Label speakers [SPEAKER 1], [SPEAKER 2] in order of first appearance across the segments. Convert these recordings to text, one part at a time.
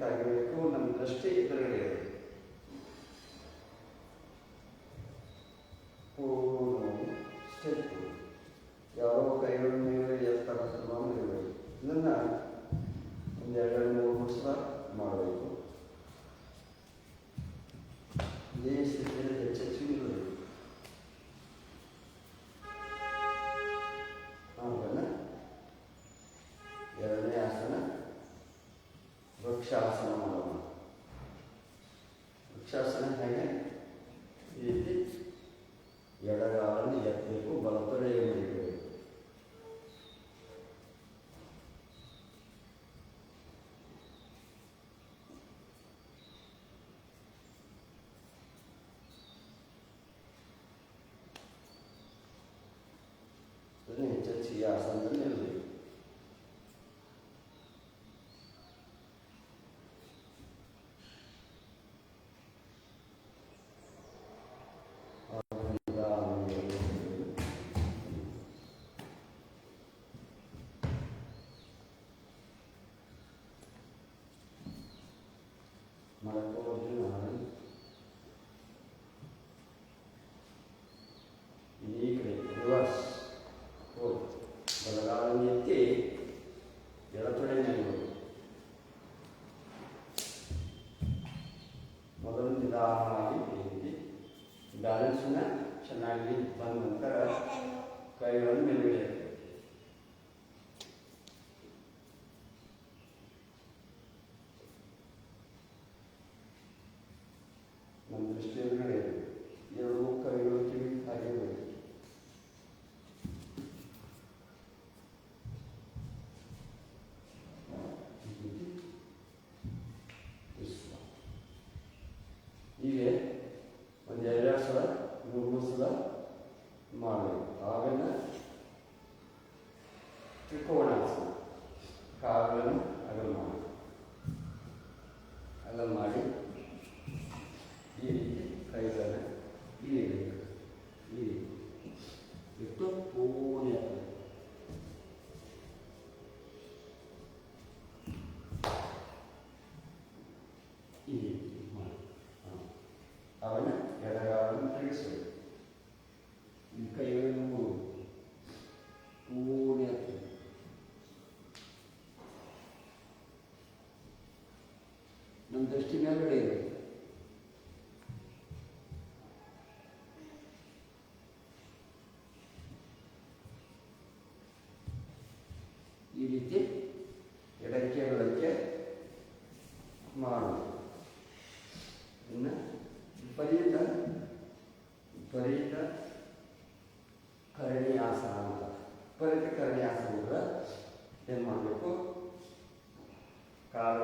[SPEAKER 1] ಬೇಕಾಗಿರಬೇಕು ನಮ್ಮ ದೃಷ್ಟಿ ಎದುರುಗಡೆ ವ್ಯತ್ಯಾಸವನ್ನು ಇರಬೇಕು Marco ಅವನ ಎಡಗಾಲನ್ನು ತೆಗೆಸು ಈ ಕೈಯನ್ನು ಕೂಡಿ ಹಾಕಿ ನಮ್ಮ ದೃಷ್ಟಿ ಮೇಲ್ಗಡೆ ಇದೆ ಈ ರೀತಿ ಕರ್ಣ್ಯಾಸನ ಅಂತ. ಪರಿತಿ ಏನು ಮಾಡಬೇಕು? ಕಾರಣ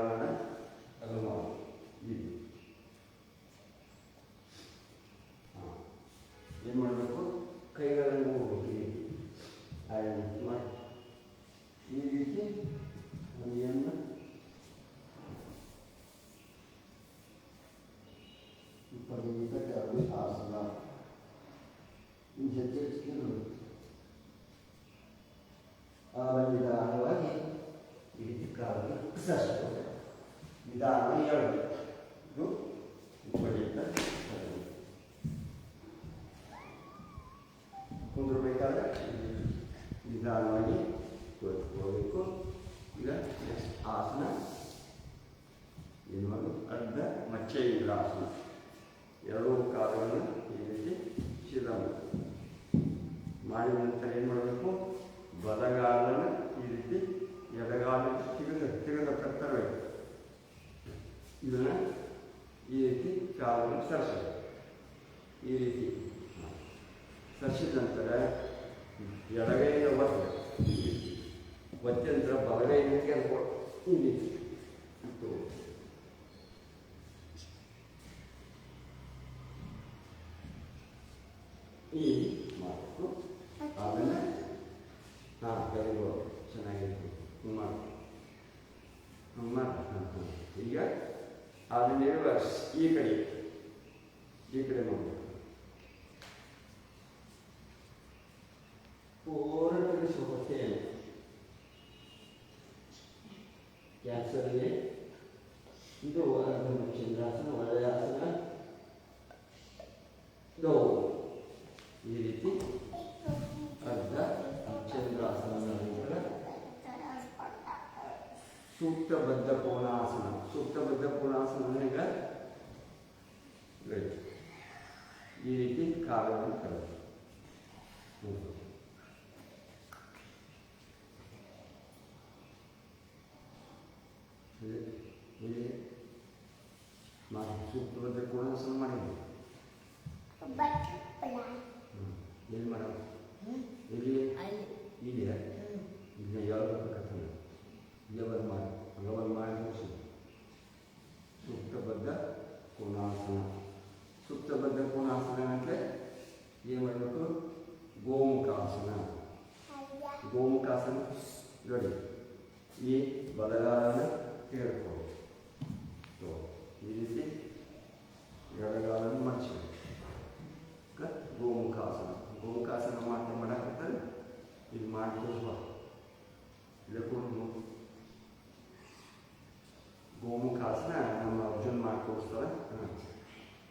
[SPEAKER 1] ಎಡಗೈನ ಒತ್ತು. ಒತ್ತಿ ಅಂದ್ರೆ ಬಲಗೈನ ಅನ್ಕೊಂಡು ക്യാൻസറിനെ ಇಪ್ಪತ್ತು ಕೊಡೋ ಸಲ ಮಾಡಿದ್ವಿ ಎಲ್ಲಿ ಮಾಡೋ ಎಲ್ಲಿ ಇದೆಯಾ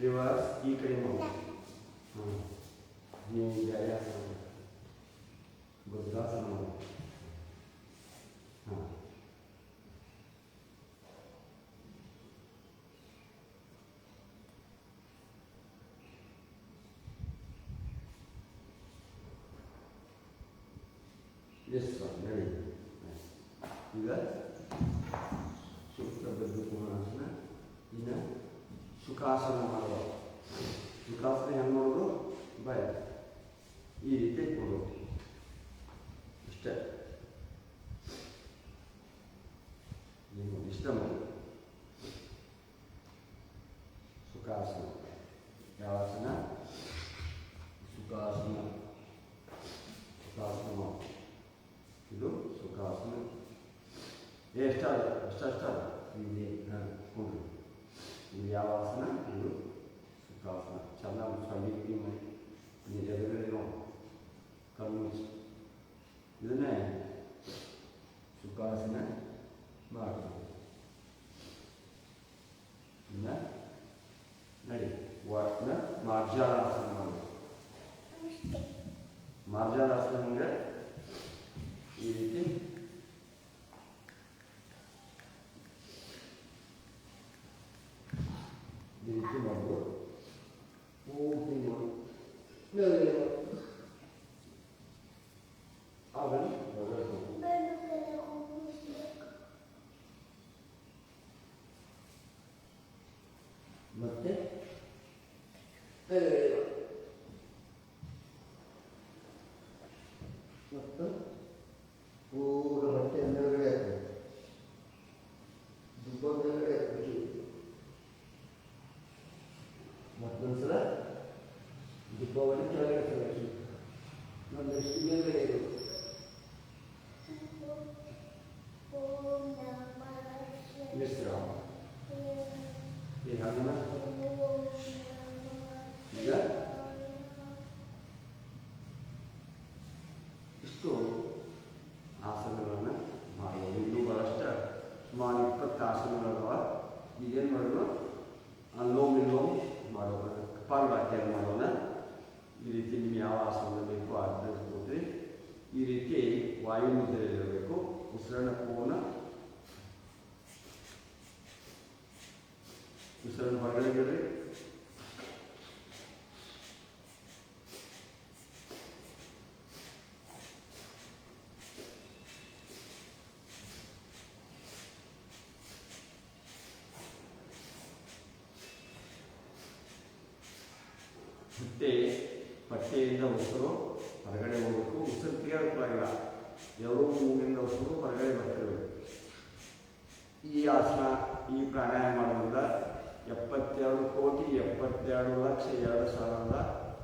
[SPEAKER 1] Ревас и прямой. Не идя, я сам. Господа самого. పెట్టాలి స్టార్ట్ ఇది కూడు ఇది యావాసన ఇది శుక్రాసన చాలా సంగీతం ఇది జగదేవం కళ్ళు ಇದನ್ನೇ ಸುಖಾಸನ ಮಾಡಬಹುದು ಇನ್ನು ನಡಿ ವಾಟ್ನ ಮಾರ್ಜಾಲಾಸನ ಮಾಡಬೇಕು ಮಾರ್ಜಾಲಾಸನ ಮತ್ತು ಉಸಿರನ್ನು ಹೊರಗಡೆ ಬಿಡ್ರಿ ಮತ್ತೆ ಪಟ್ಟೆಯಿಂದ ಉಸಿರು ಹೊರಗಡೆ ಹೋಗಬೇಕು. ಉಸಿರು ತೇಳಕ್ಕಾಗಿಲ್ಲ ಎರಡು ಮೂಗಿಂದ ಉಸಿರು ಹೊರಗಡೆ ಬರ್ತಿರ್ಬೇಕು ಈ ಆಸನ, ಈ ಪ್ರಾಣಾಯಾಮ ಮಾಡೋದ್ರಿಂದ ಎಪ್ಪತ್ತೆರಡು ಕೋಟಿ ಎಪ್ಪತ್ತೆರಡು ಲಕ್ಷ ಎರಡು ಸಾವಿರದ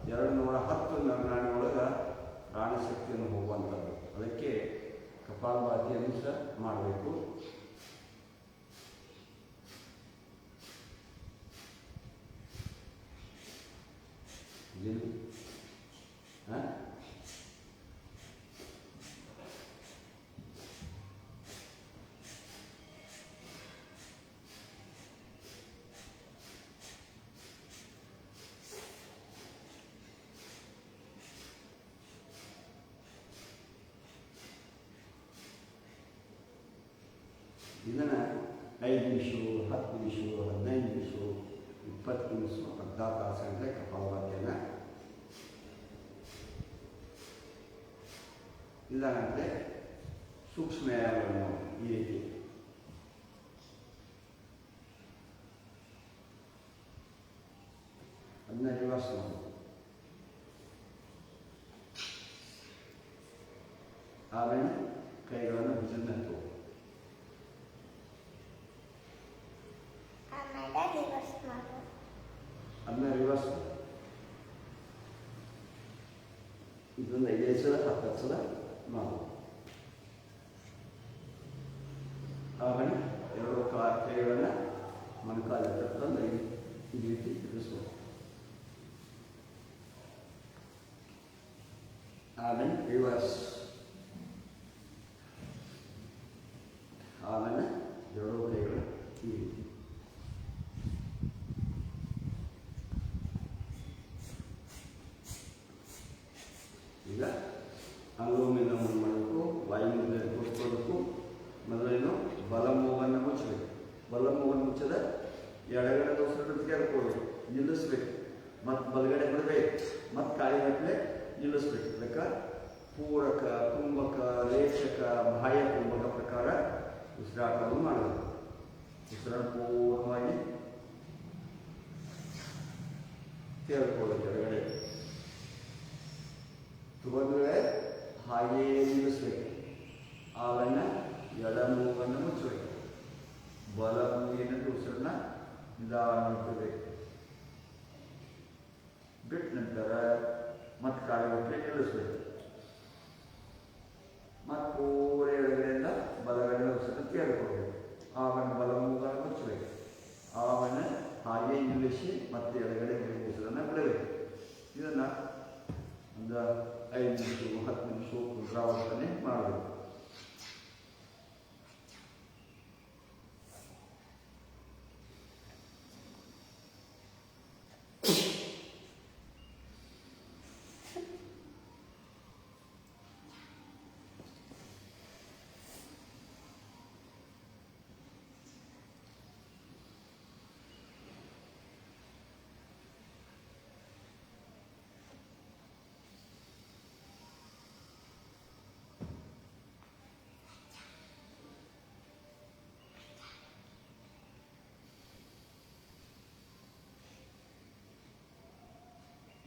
[SPEAKER 1] ಎರಡು ನೂರ ಹತ್ತು ನರನಾಡಿಯೊಳಗೆ ಪ್ರಾಣಶಕ್ತಿಯನ್ನು ಹೋಗುವಂಥದ್ದು. ಅದಕ್ಕೆ ಕಪಾಲಭಾತಿಯನ್ನು ಸಹ ಮಾಡಬೇಕು. ಹಾಂ? ಇದನ್ನು ಐದು ನಿಮಿಷ, ಹತ್ತು ನಿಮಿಷ, ಹದಿನೈದು ನಿಮಿಷ, ಇಪ್ಪತ್ತು ನಿಮಿಷ ಅರ್ಧ ತಾಸು ಗಂಟೆ ಕಪಾಲಭಾತಿಯನ್ನು ಇಲ್ಲಾಂದರೆ ಸೂಕ್ಷ್ಮ ವ್ಯಾಯಾಮಗಳನ್ನು ಈ ರೀತಿ ಅದನ್ನ ರಿವರ್ಸ್ ಮಾಡೋದು ಆಮೇಲೆ ಕೈಗಳನ್ನು ಭುಜದ ಹತ್ತು
[SPEAKER 2] ಆಮೇಲೆ ರಿವರ್ಸ್ ಮಾಡು
[SPEAKER 1] ಅದನ್ನ ರಿವರ್ಸ್ ಇದೊಂದು ಐದೈದು ಸಲ ಹತ್ತು ಸಲ ಮಾಡು ಆಮೇಲೆ ಎರಡು ಕಾ ಕೈಗಳನ್ನು ಮೊಣಕಾಲ ತಂದು ಈ ರೀತಿ ಇರಿಸ್ಬೇಕು ಆಮೇಲೆ ರಿವರ್ಸ್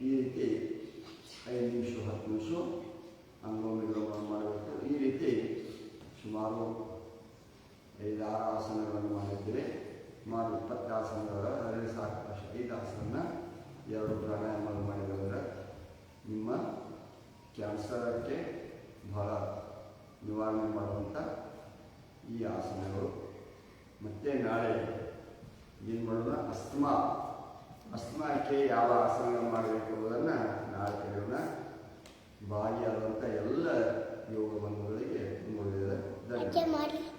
[SPEAKER 1] ಈ ರೀತಿ ಐದು ನಿಮಿಷ ಹತ್ತು ನಿಮಿಷ ವಿಲೋಮ ಮಾಡಬೇಕು ಈ ರೀತಿ ಸುಮಾರು ಐದಾರು ಆಸನಗಳನ್ನು ಮಾಡಿದ್ದೇವೆ ಸುಮಾರು ಇಪ್ಪತ್ತು ಆಸನಗಳ ಅದರಲ್ಲಿ ಸಾಕು ಐದು ಆಸನ ಎರಡು ಪ್ರಾಣಾಯಾಮ ಮಾಡಿದ್ರೆ ನಿಮ್ಮ ಕ್ಯಾನ್ಸರಕ್ಕೆ ಬಹಳ ನಿವಾರಣೆ ಮಾಡುವಂಥ ಈ ಆಸನಗಳು. ಮತ್ತು ನಾಳೆ ಏನು ಮಾಡೋಣ? ಅಸ್ತಮಾ. ಅಸ್ತಮಾಕ್ಕೆ ಯಾವ ಆಸನ ಮಾಡಬೇಕು ಅನ್ನೋದನ್ನು ನಾಳೆ ಕೇಳೋಣ. ಭಾಗಿಯಾದಂಥ ಎಲ್ಲ ಯೋಗ ಬಂಧುಗಳಿಗೆ ತುಂಬ ಧನ್ಯವಾದ.